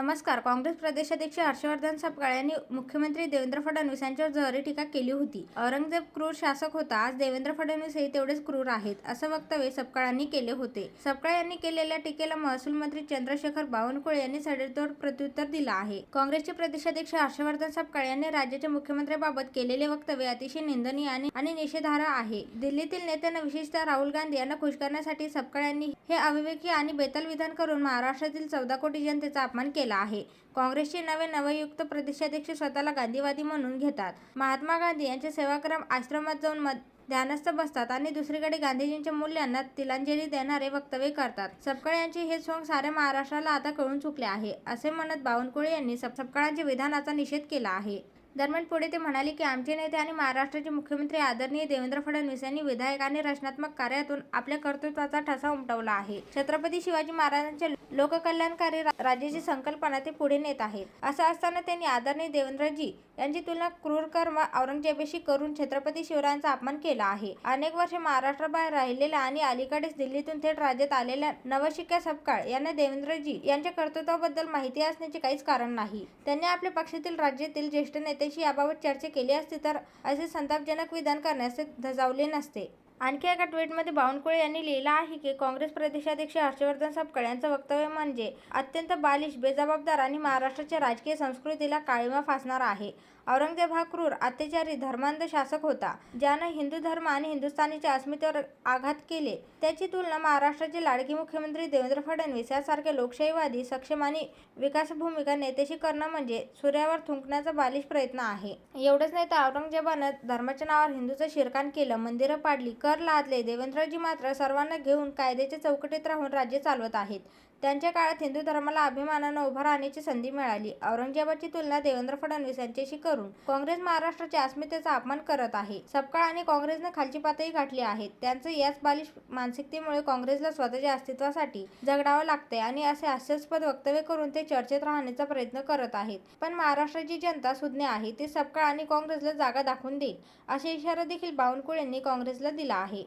नमस्कार. काँग्रेस प्रदेशाध्यक्ष हर्षवर्धन सपकाळ यांनी मुख्यमंत्री देवेंद्र फडणवीस यांच्यावर जहरी टीका केली होती. औरंगजेब क्रूर शासक होता आज देवेंद्र फडणवीस हे तेवढेच क्रूर आहेत असं वक्तव्य सपकाळांनी केले होते. सपकाळ यांनी केलेल्या टीकेला महसूल मंत्री चंद्रशेखर बावनकुळे यांनी सडेतोड प्रत्युत्तर दिलं आहे. काँग्रेसचे प्रदेशाध्यक्ष हर्षवर्धन सपकाळ यांनी राज्याच्या मुख्यमंत्र्यांबाबत केलेले वक्तव्य अतिशय निंदनीय आणि आणि निषेधार्ह आहे. दिल्लीतील नेत्यांना विशेषतः राहुल गांधी यांना खुश करण्यासाठी सपकाळ यांनी हे अविवेकी आणि बेताल विधान करून महाराष्ट्रातील चौदा कोटी जनतेचा अपमान केला. आहे. काँग्रेसचे नवे नवयुक्त प्रदेशाध्यक्ष स्वतःला गांधीवादी म्हणून घेतात. महात्मा गांधी यांच्या सेवाक्रम आश्रमात जाऊन मत ध्यानस्थ बसतात आणि दुसरीकडे गांधीजींच्या मूल्यांना तिलांजली देणारे वक्तव्य करतात. सपकाळ यांचे हे सोंग साऱ्या महाराष्ट्राला आता कळून चुकले आहे असे म्हणत बावनकुळे यांनी सप- सपकाळांच्या विधानाचा निषेध केला आहे. दरम्यान पुढे ते म्हणाले की आमचे नेते आणि महाराष्ट्राचे मुख्यमंत्री आदरणीय देवेंद्र फडणवीस यांनी विधायक आणि रचनात्मक कार्यातून आपल्या कर्तृत्वाचा ठसा उमटवला आहे. छत्रपती शिवाजी महाराजांच्या लोककल्याणकारी राज्याची संकल्पना ते पुढे नेत आहेत असं असताना त्यांनी आदरणीय देवेंद्रजी यांची तुलना क्रूर कर्म औरंगजेबाशी करून छत्रपती शिवरायांचा अपमान केला आहे. अनेक वर्षे महाराष्ट्राबाहेर राहिलेल्या आणि अलीकडेच दिल्लीतून थेट राज्यात आलेल्या नवशिक्या सपकाळ यांना देवेंद्रजी यांच्या कर्तृत्वाबद्दल माहिती असण्याचे काहीच कारण नाही. त्यांनी आपल्या पक्षातील राज्यातील ज्येष्ठ नेते नेत्याशी याबाबत चर्चा केली असती तर असे संतापजनक विधान करण्यास ते धजावले नसते. आणखी एका ट्विटमध्ये बावनकुळे यांनी लिहिलं आहे की काँग्रेस प्रदेशाध्यक्ष हर्षवर्धन सपकाळ यांचं वक्तव्य म्हणजे अत्यंत बालिश बेजबाबदार आणि महाराष्ट्राच्या राजकीय संस्कृतीला काळीमा फासणार आहे. औरंगजेब हा क्रूर अत्याचारी धर्मांध शासक होता ज्यानं हिंदू धर्म आणि हिंदुस्थानीच्या अस्मितेवर आघात केले. त्याची तुलना महाराष्ट्राचे लाडकी मुख्यमंत्री देवेंद्र फडणवीस यासारख्या लोकशाहीवादी सक्षम आणि विकासभूमिका नेत्याशी करणं म्हणजे सूर्यावर थुंकण्याचा बालिश प्रयत्न आहे. एवढंच नाही तर औरंगजेबानं धर्माच्या नावावर हिंदूचं शिरकाण केलं मंदिरं पाडली कर लादले. देवेंद्रजी मात्र सर्वांना घेऊन कायद्याच्या चौकटीत राहून राज्य चालवत आहेत. त्यांच्या काळात हिंदू धर्माला अभिमानानं उभं राहण्याची संधी मिळाली. औरंगजेबाची तुलना देवेंद्र फडणवीस यांच्याशी करून काँग्रेस महाराष्ट्राच्या अस्मितेचा अपमान करत आहे. सपकाळ आणि काँग्रेसनं खालची पातळी गाठली आहे. त्यांचं याच बालिश मानसिकतेमुळे काँग्रेसला स्वतःच्या अस्तित्वासाठी झगडावं लागतंय आणि असे हास्यास्पद वक्तव्य करून ते चर्चेत राहण्याचा प्रयत्न करत आहेत. पण महाराष्ट्राची जनता सुज्ञ आहे ते सपकाळ आणि काँग्रेसला जागा दाखवून देईल असा इशारा देखील बावनकुळेंनी काँग्रेसला दिला आहे.